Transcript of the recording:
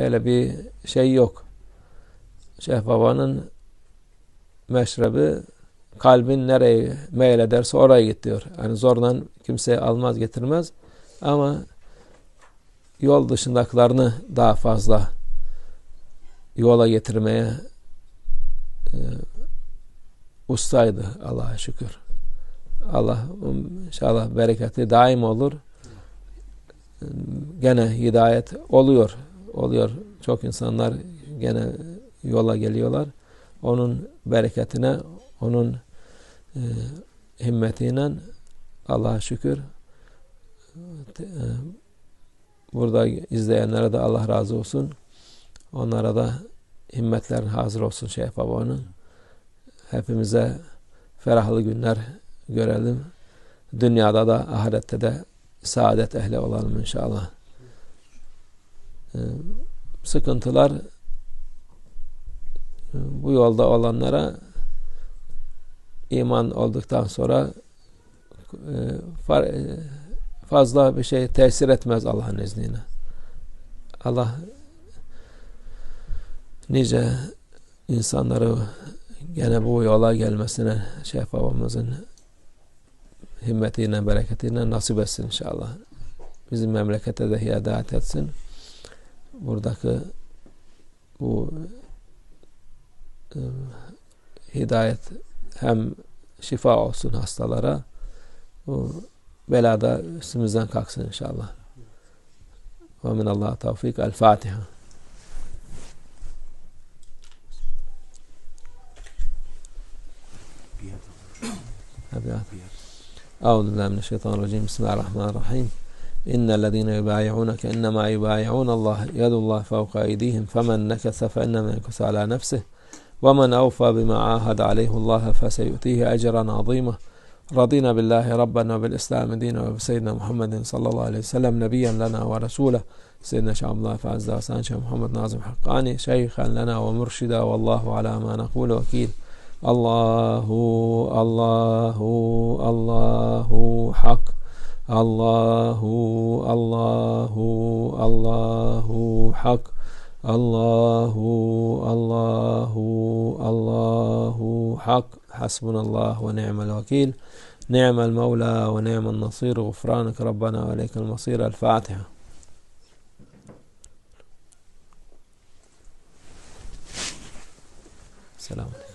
öyle bir şey yok. Şeyh Baba'nın meşrebi kalbin nereye meylederse oraya git diyor. Yani zorla kimse almaz getirmez ama yol dışındakilerini daha fazla yola getirmeye e, ustaydı Allah'a şükür. Allah inşallah bereketi daim olur. Gene hidayet oluyor. Oluyor. Çok insanlar gene yola geliyorlar. Onun bereketine, onun e, himmetiyle Allah'a şükür e, burada izleyenlere de Allah razı olsun. Onlara da himmetlerin hazır olsun Şeyh Baba'nın. Hepimize ferahlı günler görelim. Dünyada da ahirette de saadet ehli olalım inşallah. Ee, sıkıntılar bu yolda olanlara iman olduktan sonra e, e, fazla bir şey tesir etmez Allah'ın izniyle. Allah nice insanları gene bu yola gelmesine Şeyh babamızın himmetiyle, bereketiyle nasip etsin inşallah. Bizim memlekete de hidadet etsin Buradaki bu e, hidayet hem şifa olsun hastalara bu belada üstümüzden kalksın inşallah. Ve minallah tevfik. El Fatiha. أعوذ بالله من الشيطان الرجيم بسم الله الرحمن الرحيم إن الذين يبايعونك إنما يبايعون الله يد الله فوق أيديهم فمن نكث فإنما ينكث على نفسه ومن أوفى بما عاهد عليه الله فسيؤتيه أجرا عظيما. رضينا بالله ربنا وبالإسلام دينا وبسيدنا محمد صلى الله عليه وسلم نبيا لنا ورسولا سيدنا شعب الله فعز وسلم شيخ محمد ناظم حقاني شيخا لنا ومرشدا والله على ما نقول وكيل. الله الله الله حق. الله الله الله حق الله الله الله حق حسبنا الله ونعم الوكيل نعم المولى ونعم النصير غفرانك ربنا وإليك المصير الفاتحة سلام